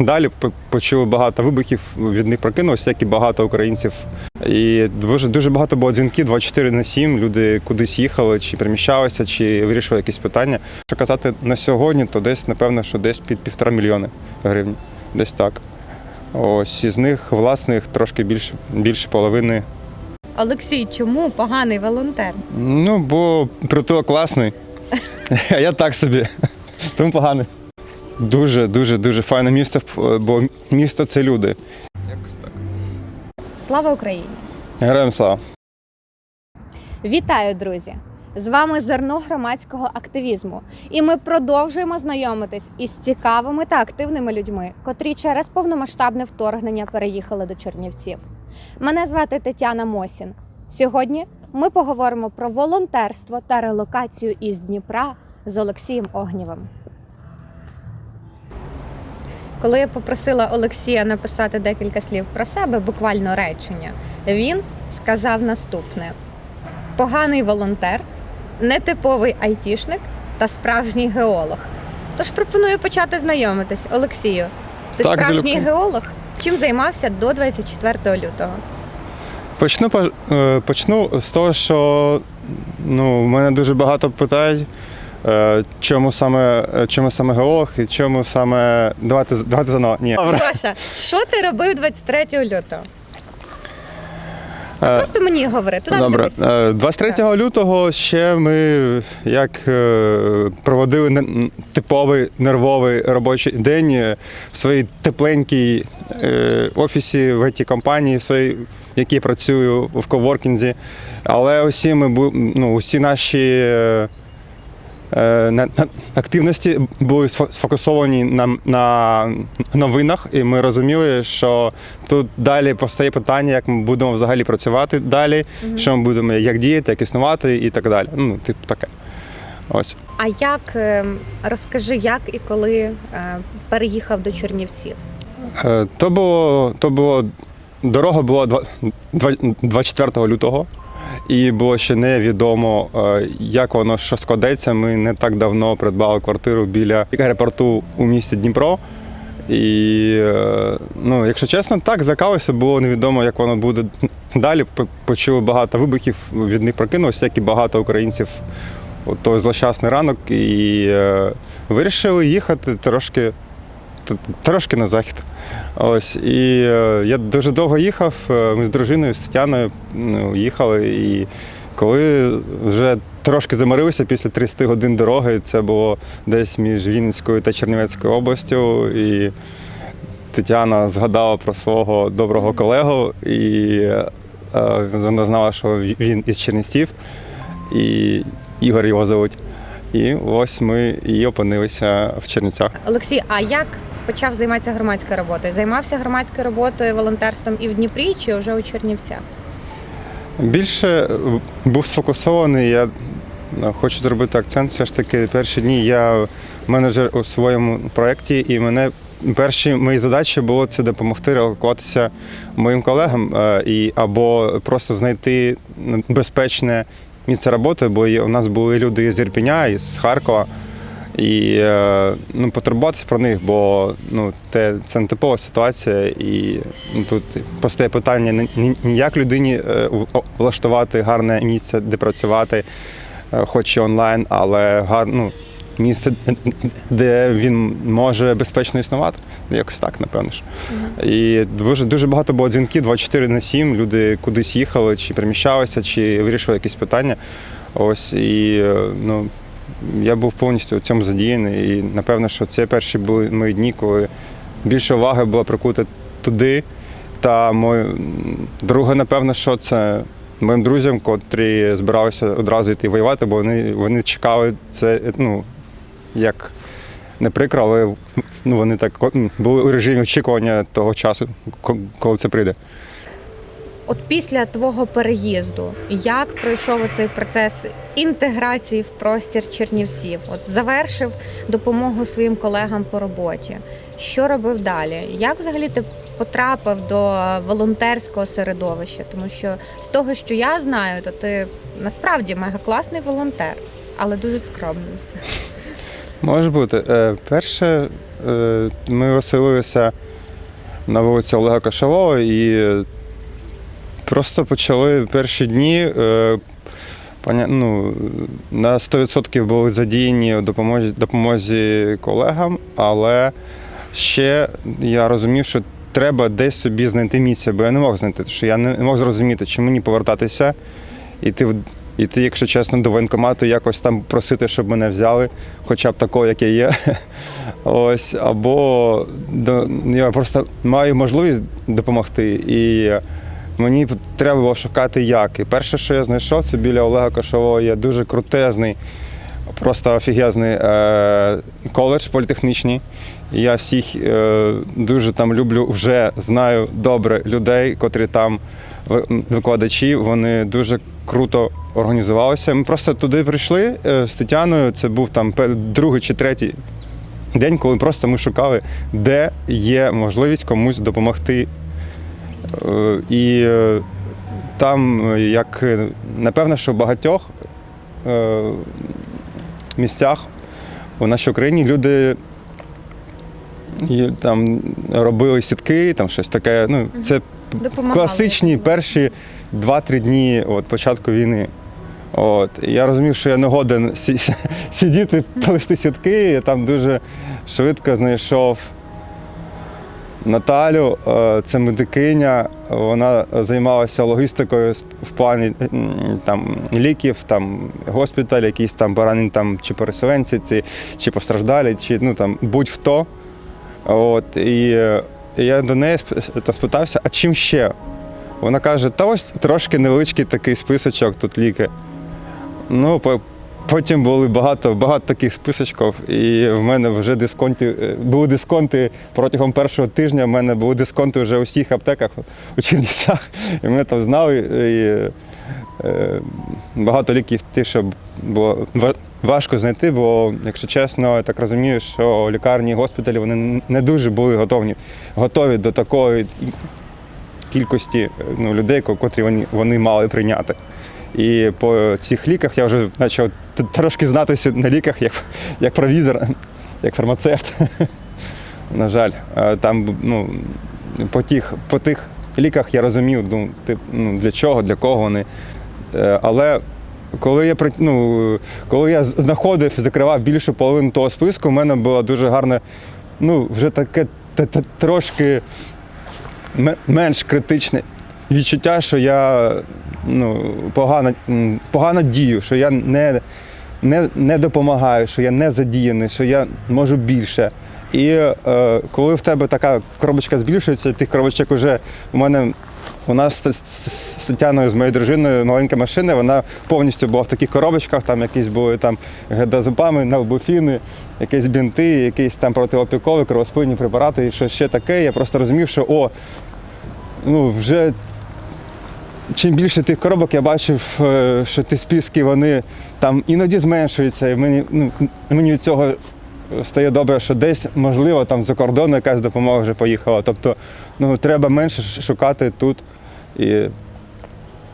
далі почули багато вибухів, від них прокинулося, як і багато українців. І дуже, дуже багато було дзвінків 24 на 7. Люди кудись їхали, чи переміщалися, чи вирішили якісь питання. Що казати на сьогодні, то десь, напевно, що десь під півтора мільйони гривень. Десь так. Ось із них власних трошки більше, більше половини. Олексій, чому поганий волонтер? Ну, бо притулок класний, а я так собі. Тому поганий. Дуже, дуже, дуже файне місто, бо місто це люди. Якось так. Слава Україні! Героям слава. Вітаю, друзі! З вами зерно громадського активізму, і ми продовжуємо знайомитись із цікавими та активними людьми, котрі через повномасштабне вторгнення переїхали до Чернівців. Мене звати Тетяна Мосін. Сьогодні ми поговоримо про волонтерство та релокацію із Дніпра з Олексієм Огнєвим. Коли я попросила Олексія написати декілька слів про себе, буквально речення, він сказав наступне: поганий волонтер, нетиповий айтішник та справжній геолог. Тож пропоную почати знайомитись. Олексію, ти Так, справжній залюбки. геолог? Чим займався до 24 лютого? Почну, е, почну з того, що ну, мене дуже багато питають, чому саме, е, чому саме геолог і чому саме. Давайте, давайте заново. Ні. Гоша, що ти робив 23 лютого? Е, Просто мені говори, туди Добре. Е, 23 лютого ще ми як е, проводили типовий нервовий робочий день е, в своїй тепленькій е, офісі в it компанії, в своїй, в якій працюю в коворкінзі. Але усі ми ну, усі наші. Е, на- на- Активності були сфо- сфокусовані на, на новинах, і ми розуміли, що тут далі постає питання, як ми будемо взагалі працювати далі, що ми будемо як діяти, як існувати і так далі. Ну, типу таке. Ось. А як е, розкажи, як і коли е, переїхав до Чернівців? То було, то було дорога була два- два- 24 лютого, і було ще невідомо, е, як воно що складеться. Ми не так давно придбали квартиру біля аеропорту у місті Дніпро. І, е, ну, якщо чесно, так закалося, було невідомо, як воно буде далі. Почули багато вибухів, від них прокинулося, як і багато українців у той злощасний ранок. І е, вирішили їхати трошки, трошки на захід. Ось. І е, я дуже довго їхав. е, Ми з дружиною, з Тетяною ну, їхали. І коли вже трошки заморилися після 30 годин дороги, це було десь між Вінницькою та Чернівецькою областю. І Тетяна згадала про свого доброго колегу, і е, вона знала, що він із Чернівців, і Ігор його звуть. І ось ми і опинилися в Чернівцях. Олексій, а як почав займатися громадською роботою? Займався громадською роботою, волонтерством і в Дніпрі, чи вже у Чернівцях? Більше е, був сфокусований. Я е, хочу зробити акцент. Все ж таки, перші дні я менеджер у своєму проєкті, і мене перші мої задачі було це допомогти релокуватися моїм колегам е, і або просто знайти безпечне місце роботи, бо у нас були люди з Ірпеня, із Харкова. І е, ну, потурбуватися про них, бо ну, те, це не типова ситуація, і ну, тут постає питання не, як людині е, влаштувати гарне місце, де працювати, е, хоч і онлайн, але гар, ну, місце, де він може безпечно існувати. Якось так, напевно. ж. І дуже, дуже багато було дзвінків 24 на 7. Люди кудись їхали, чи переміщалися, чи вирішили якісь питання. Ось і ну, я був повністю у цьому задіяний. І напевно, що це перші були мої дні, коли більше уваги було прикута туди. Та мой, друге, напевно, що це моїм друзям, котрі збиралися одразу йти воювати, бо вони, вони чекали це, ну, як не прикро, але ну, вони так були у режимі очікування того часу, коли це прийде. От після твого переїзду, як пройшов цей процес інтеграції в простір Чернівців? От завершив допомогу своїм колегам по роботі. Що робив далі? Як взагалі ти потрапив до волонтерського середовища? Тому що з того, що я знаю, то ти насправді мега класний волонтер, але дуже скромний. Може бути. Е, Перше, е, ми оселилися на вулиці Олега Кашалова і просто почали перші дні. е, Ну, на 100% були задіяні в допомозі, допомозі колегам, але ще я розумів, що треба десь собі знайти місце, бо я не мог знайти, що я не мог зрозуміти, чи мені повертатися, іти, іти, якщо чесно, до воєнкомату, якось там просити, щоб мене взяли, хоча б такого, як я є. Ось, або я просто маю можливість допомогти. І мені треба було шукати як. І перше, що я знайшов, це біля Олега Кошового є дуже крутезний, просто офігезний е, коледж політехнічний. Я всіх е, дуже там люблю, вже знаю добре людей, котрі там викладачі, вони дуже круто організувалися. Ми просто туди прийшли е, з Тетяною. Це був там другий чи третій день, коли просто ми шукали, де є можливість комусь допомогти. Е, І е, там, як напевно, що в багатьох е, місцях у нашій Україні люди там робили сітки, там щось таке. Ну, це Допомагали. класичні перші 2-3 дні от, початку війни. От. І я розумів, що я не годен сидіти, плести сітки. Я там дуже швидко знайшов Наталю, е, це медикиня. Вона займалася логістикою в плані там, ліків, там, госпіталь, якісь там поранені там, чи переселенці, ці, чи постраждалі, чи ну, там, будь-хто. От, і я до неї спитався, а чим ще? Вона каже, та ось трошки невеличкий такий списочок тут ліки. Ну, потім були багато, багато таких списочків, і в мене вже дисконти, е, були дисконти протягом першого тижня, в мене були дисконти вже у всіх аптеках у Чернівцях. І ми там знали. І, е, багато ліків ті, що було важко знайти, бо, якщо чесно, я так розумію, що лікарні і госпіталі вони не дуже були готові, готові до такої кількості ну, людей, котрі вони, вони мали прийняти. І по цих ліках я вже почав трошки знатися на ліках як, як провізор, як фармацевт. На жаль, там ну, по, тих, по тих ліках я розумів, ну, тип, ну, для чого, для кого вони. Е, Але коли я ну, коли я знаходив і закривав більшу половину того списку, у мене було дуже гарне, ну, вже таке т- т- трошки менш критичне відчуття, що я ну, погано, погано дію, що я не, не, не допомагаю, що я не задіяний, що я можу більше. І е, коли в тебе така коробочка збільшується, тих коробочок вже у мене. У нас з, Тетяною, з моєю дружиною, маленька машина, вона повністю була в таких коробочках, там якісь були там гедозупами, навбуфіни, якісь бінти, якісь там протиопікові, кровоспинні препарати і що ще таке. Я просто розумів, що о, ну вже чим більше тих коробок я бачив, е, що ті списки вони там іноді зменшуються, і мені, ну, мені від цього стає добре, що десь, можливо, там за кордону якась допомога вже поїхала. Тобто ну, треба менше шукати тут. І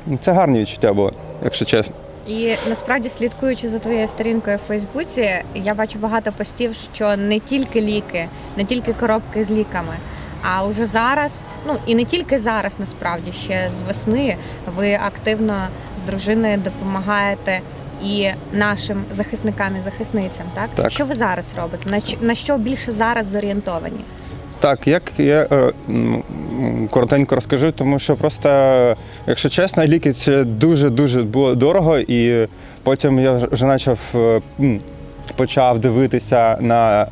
ну, це гарні відчуття було, якщо чесно. І насправді, слідкуючи за твоєю сторінкою в Фейсбуці, я бачу багато постів, що не тільки ліки, не тільки коробки з ліками. А уже зараз, ну і не тільки зараз, насправді ще з весни ви активно з дружиною допомагаєте і нашим захисникам і захисницям. Так, Так. що ви зараз робите? На на що більше зараз зорієнтовані? Так, як я е, коротенько розкажу, тому що просто, якщо чесно, ліки це дуже-дуже було дорого, і потім я вже почав е, почав дивитися на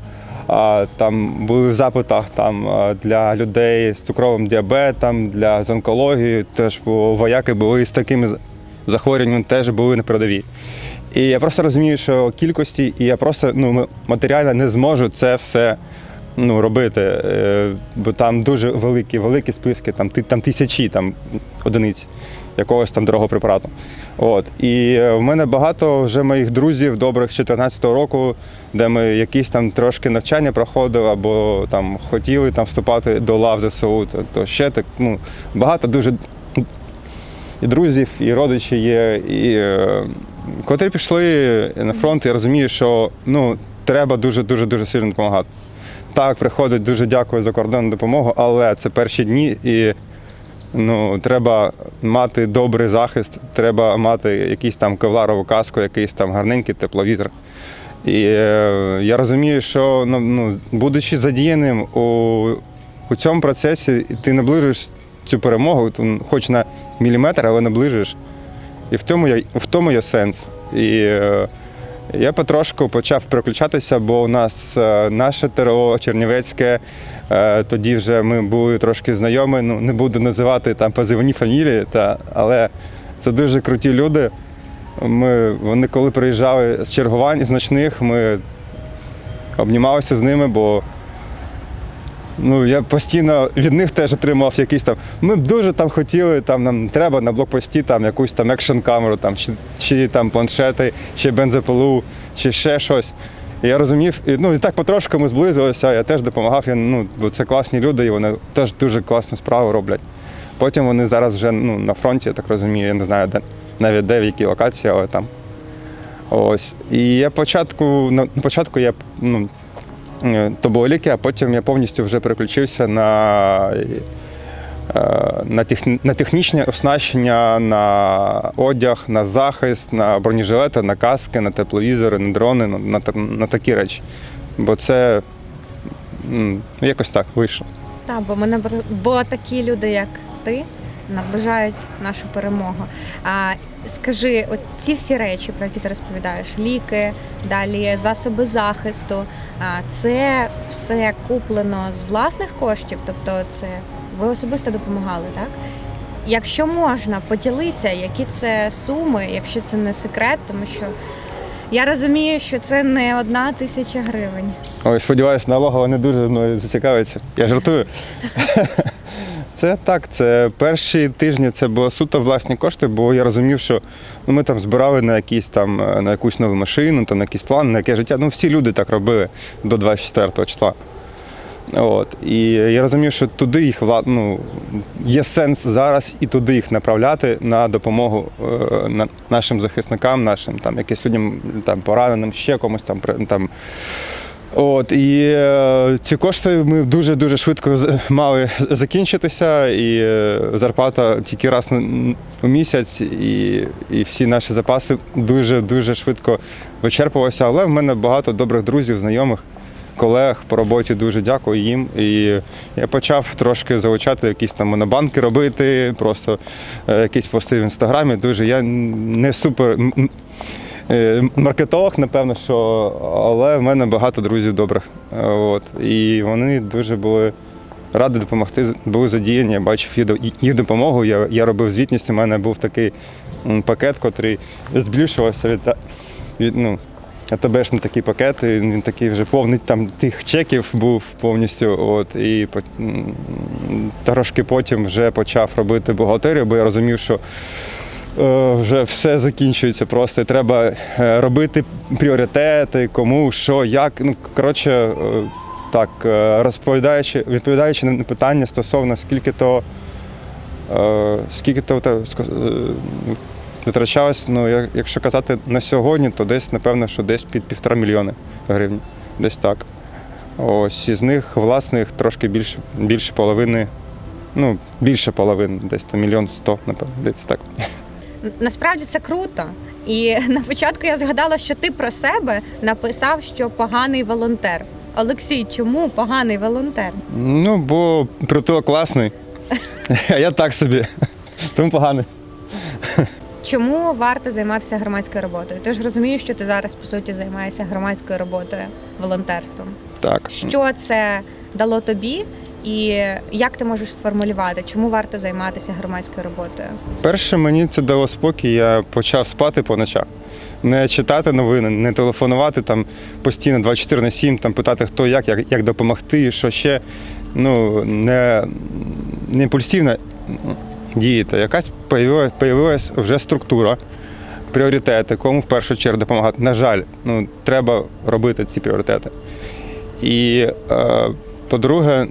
там були в запитах там для людей з цукровим діабетом, для з онкологією, теж вояки були з такими захворюваннями, теж були на передовій. І я просто розумію, що кількості, і я просто ну, матеріально не зможу це все ну, робити. Е, Бо там дуже великі, великі списки, там, там тисячі там, одиниць якогось там дорогого препарату. От. І е, в мене багато вже моїх друзів добрих з 2014 року, де ми якісь там трошки навчання проходили або там хотіли там вступати до лав ЗСУ, то, то ще так ну, багато дуже і друзів, і родичі є, і е, котрі пішли на фронт, я розумію, що ну, треба дуже дуже дуже сильно допомагати. так, приходить дуже дякую за кордонну допомогу, але це перші дні і ну, треба мати добрий захист, треба мати якийсь там кевларову каску, якийсь там гарненький тепловізор. І е, я розумію, що ну, ну, будучи задіяним у, у цьому процесі, ти наближуєш цю перемогу, хоч на міліметр, але наближуєш. І в тому є, в тому є сенс. І е, я потрошку почав переключатися, бо у нас е, наше ТРО Чернівецьке, е, тоді вже ми були трошки знайомі. Ну, не буду називати там позивні фамілії, та, але це дуже круті люди. Ми, вони коли приїжджали з чергувань з ночних, ми обнімалися з ними, бо ну, я постійно від них теж отримав якісь там. Ми б дуже там хотіли, там нам треба на блокпості там якусь там екшн камеру, там, чи, чи там планшети, чи бензопилу, чи ще щось. І я розумів, і, ну і так потрошку ми зблизилися, я теж допомагав, я, ну, бо це класні люди, і вони теж дуже класну справу роблять. Потім вони зараз вже ну, на фронті, я так розумію, я не знаю, де, навіть де, в якій локації, але там. Ось. І я початку, на, на початку я ну, е, то було ліки, а потім я повністю вже переключився на, е, на, техні, на технічне оснащення, на одяг, на захист, на бронежилети, на каски, на тепловізори, на дрони, на, на, на такі речі. Бо це м, якось так вийшло. Так, бо набр- бо такі люди, як ти, наближають нашу перемогу. А скажи, от ці всі речі, про які ти розповідаєш, ліки, далі засоби захисту, це все куплено з власних коштів, тобто це ви особисто допомагали, так? Якщо можна, поділися, які це суми, якщо це не секрет, тому що я розумію, що це не одна тисяча гривень. Ой, сподіваюся, налогова не дуже мною зацікавиться. Я жартую. Це так, це перші тижні це було суто власні кошти, бо я розумів, що ну, ми там збирали на якісь там е, на якусь нову машину, там, на якийсь план, на яке життя. Ну, всі люди так робили до 24 числа. От. І я розумів, що туди їх ну, є сенс зараз і туди їх направляти на допомогу е, нашим захисникам, нашим там, якимось людям там, пораненим, ще комусь там, там От і е, ці кошти ми дуже дуже швидко мали закінчитися, і е, зарплата тільки раз у місяць, і, і всі наші запаси дуже дуже швидко вичерпувалися. Але в мене багато добрих друзів, знайомих, колег по роботі. Дуже дякую їм. І я почав трошки залучати якісь там монобанки робити, просто е, якісь пости в інстаграмі. Дуже я не супер. Е, Маркетолог, напевно, що, але в мене багато друзів добрих. Е, От. І вони дуже були раді допомогти, були задіяні. Я бачив їх допомогу. Я, я робив звітність. У мене був такий пакет, котрий збільшувався від, від ну, АТБшний такий пакет, і він такий вже повний там тих чеків був повністю. От, і трошки потім вже почав робити бухгалтерію, бо я розумів, що вже все закінчується просто. Треба е, робити пріоритети, кому, що, як. Ну, коротше, е, так, е, розповідаючи, відповідаючи на питання стосовно скільки то, е, скільки то е, витрачалось, ну, якщо казати на сьогодні, то десь, напевно, що десь під півтора мільйони гривень. Десь так. Ось із них власних трошки більше, більше половини, ну, більше половини, десь там мільйон сто, напевно, десь так. Насправді це круто. І на початку я згадала, що ти про себе написав, що поганий волонтер. Олексій, чому поганий волонтер? Ну, бо притулок класний, а я так собі. Тому поганий. Чому варто займатися громадською роботою? Ти ж розумієш, що ти зараз по суті займаєшся громадською роботою, волонтерством. Так. Що це дало тобі, і як ти можеш сформулювати, чому варто займатися громадською роботою? Перше, мені це дало спокій, я почав спати по ночах. Не читати новини, не телефонувати там постійно 24 на 7, там питати, хто як, як, як допомогти, що ще. Ну, не, не імпульсивно діяти. Якась появилась вже структура, пріоритети, кому в першу чергу допомагати. На жаль, ну, треба робити ці пріоритети. І е, по-друге,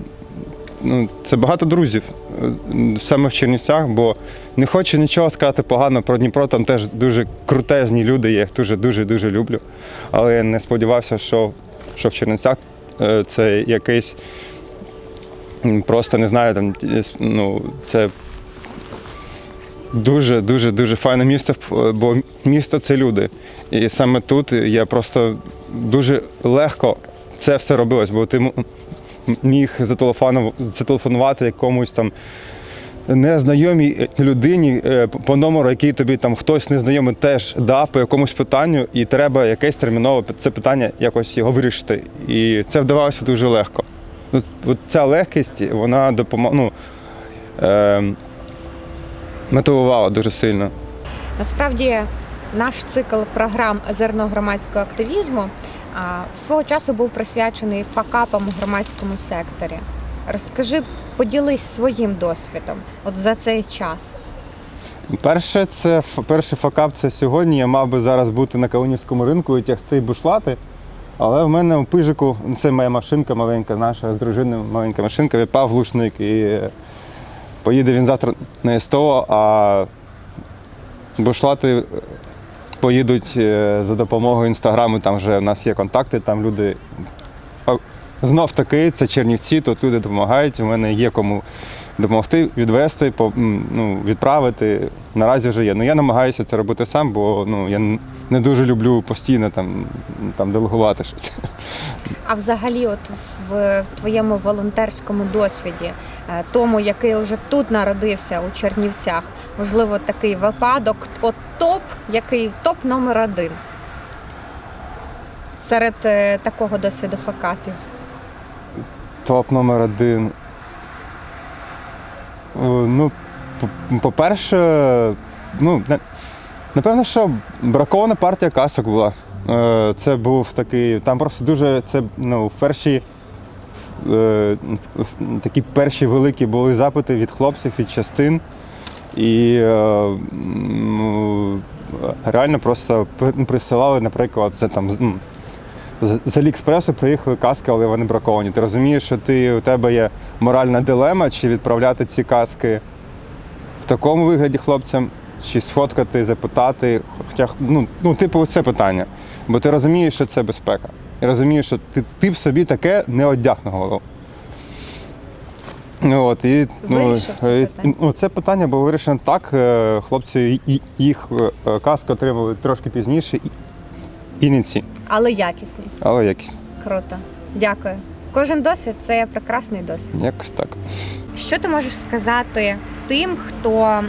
ну, це багато друзів е, саме в Чернівцях, бо не хочу нічого сказати погано про Дніпро, там теж дуже крутезні люди, я їх дуже дуже дуже люблю. Але я не сподівався, що, що в Чернівцях е, це якийсь просто не знаю, там е, ну, це дуже, дуже, дуже файне місто, бо місто це люди. І саме тут я просто дуже легко це все робилось, бо ти міг зателефону- зателефонувати якомусь там незнайомій людині е, по номеру, який тобі там хтось незнайомий теж дав по якомусь питанню, і треба якесь терміново це питання якось його вирішити. І це вдавалося дуже легко. От, от ця легкість, вона допомогла. Ну, е, мотивувала дуже сильно. Насправді наш цикл програм зерно громадського активізму свого часу був присвячений факапам у громадському секторі. Розкажи, поділись своїм досвідом от за цей час. Перше, це перший факап це сьогодні. Я мав би зараз бути на Калинівському ринку і тягти бушлати. Але в мене у пижику, це моя машинка маленька, наша з дружиною маленька машинка, відпав глушник. І е, поїде він завтра на СТО, а бушлати поїдуть е, за допомогою інстаграму. Там вже в нас є контакти, там люди. Знов таки, це Чернівці, тут люди допомагають. У мене є кому допомогти, відвести, ну, відправити. Наразі вже є. Ну я намагаюся це робити сам, бо ну, я не дуже люблю постійно там, там делегувати щось. А взагалі, от в твоєму волонтерському досвіді, е, тому, який вже тут народився у Чернівцях, можливо, такий випадок, от топ, який топ номер один серед е, такого досвіду факапів. Топ номер один. Ну, по- по-перше, ну, напевно, що бракована партія касок була. Е, Це був такий, там просто дуже це ну, перші е, такі перші великі були запити від хлопців, від частин. І е, реально просто присилали, наприклад, це там ну, з Аліекспресу приїхали каски, але вони браковані. Ти розумієш, що ти, у тебе є моральна дилема, чи відправляти ці каски в такому вигляді хлопцям, чи сфоткати, запитати. Хоча, ну, ну, типу, це питання. Бо ти розумієш, що це безпека. І розумієш, що ти, ти б собі таке не одяг на голову. Ну, От, і, ну, це і- ну, це питання було вирішено так. е, Хлопці їх е, каски отримали трошки пізніше, і, і не ці, Але якісні. але якісь. Круто. Дякую. Кожен досвід це прекрасний досвід. Якось так. Що ти можеш сказати тим, хто е,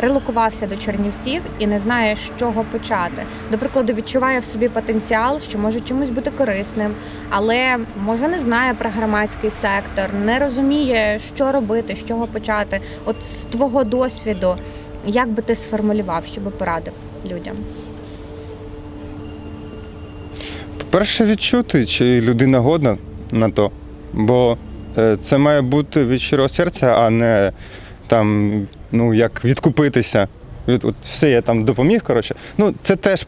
релокувався до Чернівців і не знає, з чого почати? До прикладу, відчуває в собі потенціал, що може чомусь бути корисним, але може не знає про громадський сектор, не розуміє, що робити, з чого почати. От з твого досвіду, як би ти сформулював, що би порадив людям? По-перше, відчути, чи людина годна на то. Бо е, це має бути від щирого серця, а не там, ну, як відкупитися. Від, от все, я там допоміг, коротше. Ну, це теж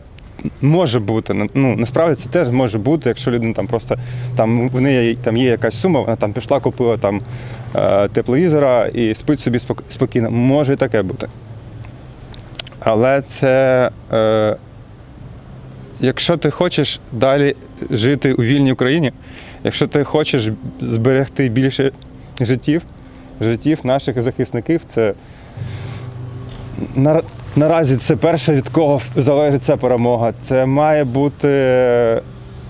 може бути. Ну, насправді це теж може бути, якщо людина там просто там в неї там є якась сума, вона там пішла, купила там е, тепловізора і спить собі спокійно. Може і таке бути. Але це. Е, якщо ти хочеш далі жити у вільній Україні, якщо ти хочеш зберегти більше життів, життів наших захисників, це на- наразі це перше, від кого залежить ця перемога. Це має бути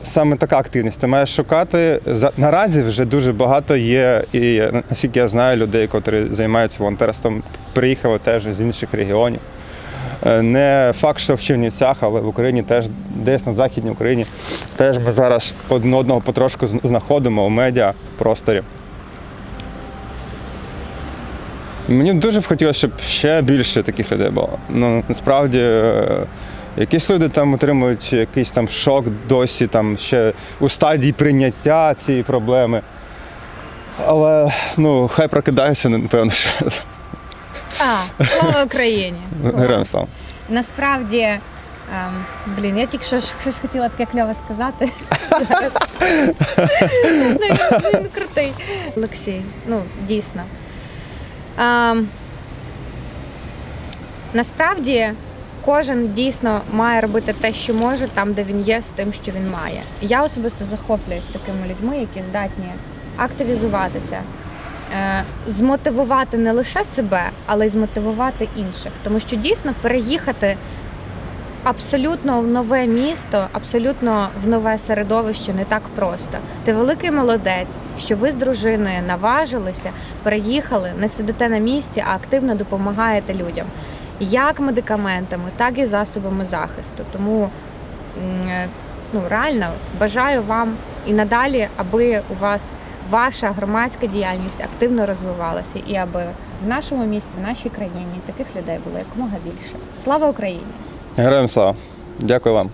саме така активність. Ти маєш шукати. Наразі вже дуже багато є, і наскільки я знаю, людей, котрі займаються волонтерством, приїхали теж з інших регіонів. Е, Не факт, що в Чернівцях, але в Україні теж десь на Західній Україні теж ми зараз одного потрошку знаходимо у медіа просторі. Мені дуже б хотілося, щоб ще більше таких людей було. Ну, насправді, е, якісь люди там отримують якийсь там шок досі, там ще у стадії прийняття цієї проблеми. Але ну, хай прокидаються, напевно, що А, слава Україні! героям слава. Насправді, ем, блін, я тільки що ж щось хотіла таке кльове сказати. Ну, він, він крутий. Олексій, ну дійсно. Ем, насправді кожен дійсно має робити те, що може, там, де він є, з тим, що він має. Я особисто захоплююсь такими людьми, які здатні активізуватися, змотивувати не лише себе, але й змотивувати інших. Тому що дійсно переїхати абсолютно в нове місто, абсолютно в нове середовище не так просто. Ти великий молодець, що ви з дружиною наважилися, переїхали, не сидите на місці, а активно допомагаєте людям. Як медикаментами, так і засобами захисту. Тому е, ну, реально бажаю вам і надалі, аби у вас ваша громадська діяльність активно розвивалася, і аби в нашому місті, в нашій країні таких людей було якомога більше. Слава Україні! Героям слава. Дякую вам.